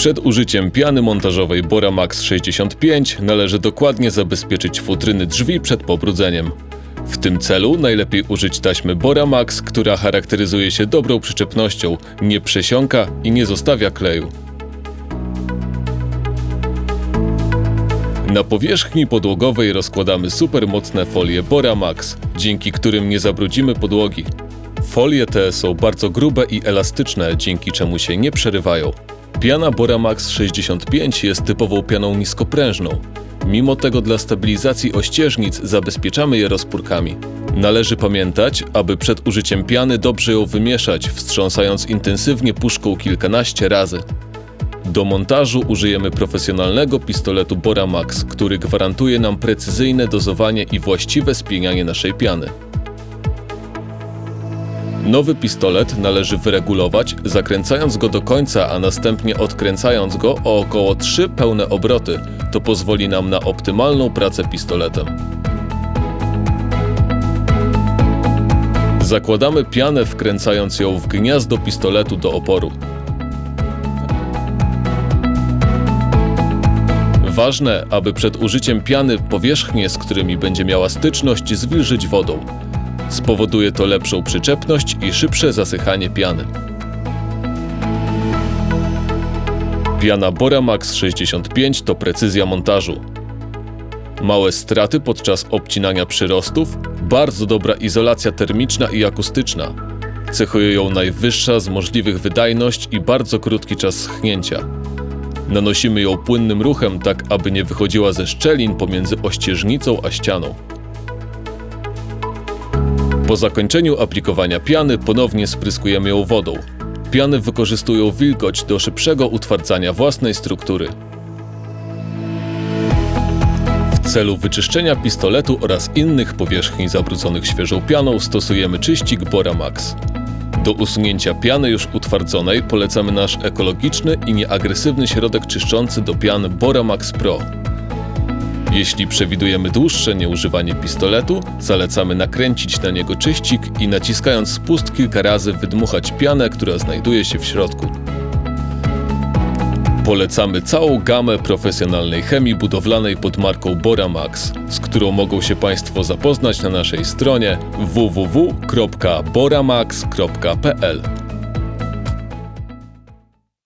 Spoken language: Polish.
Przed użyciem piany montażowej Bora Max 65 należy dokładnie zabezpieczyć futryny drzwi przed pobrudzeniem. W tym celu najlepiej użyć taśmy Bora Max, która charakteryzuje się dobrą przyczepnością, nie przesiąka i nie zostawia kleju. Na powierzchni podłogowej rozkładamy supermocne folie Bora Max, dzięki którym nie zabrudzimy podłogi. Folie te są bardzo grube i elastyczne, dzięki czemu się nie przerywają. Piana Bora Max 65 jest typową pianą niskoprężną. Mimo tego dla stabilizacji ościeżnic zabezpieczamy je rozpórkami. Należy pamiętać, aby przed użyciem piany dobrze ją wymieszać, wstrząsając intensywnie puszką kilkanaście razy. Do montażu użyjemy profesjonalnego pistoletu Bora Max, który gwarantuje nam precyzyjne dozowanie i właściwe spienianie naszej piany. Nowy pistolet należy wyregulować, zakręcając go do końca, a następnie odkręcając go o około 3 pełne obroty. To pozwoli nam na optymalną pracę pistoletem. Zakładamy pianę wkręcając ją w gniazdo pistoletu do oporu. Ważne, aby przed użyciem piany powierzchnie, z którymi będzie miała styczność, zwilżyć wodą. Spowoduje to lepszą przyczepność i szybsze zasychanie piany. Piana Bora Max 65 to precyzja montażu. Małe straty podczas obcinania przyrostów, bardzo dobra izolacja termiczna i akustyczna. Cechuje ją najwyższa z możliwych wydajność i bardzo krótki czas schnięcia. Nanosimy ją płynnym ruchem, tak aby nie wychodziła ze szczelin pomiędzy ościeżnicą a ścianą. Po zakończeniu aplikowania piany ponownie spryskujemy ją wodą. Piany wykorzystują wilgoć do szybszego utwardzania własnej struktury. W celu wyczyszczenia pistoletu oraz innych powierzchni zabrudzonych świeżą pianą stosujemy czyścik Bora Max. Do usunięcia piany już utwardzonej polecamy nasz ekologiczny i nieagresywny środek czyszczący do pian Bora Max Pro. Jeśli przewidujemy dłuższe nieużywanie pistoletu, zalecamy nakręcić na niego czyścik i naciskając spust kilka razy wydmuchać pianę, która znajduje się w środku. Polecamy całą gamę profesjonalnej chemii budowlanej pod marką Bora Max, z którą mogą się Państwo zapoznać na naszej stronie www.boramax.pl.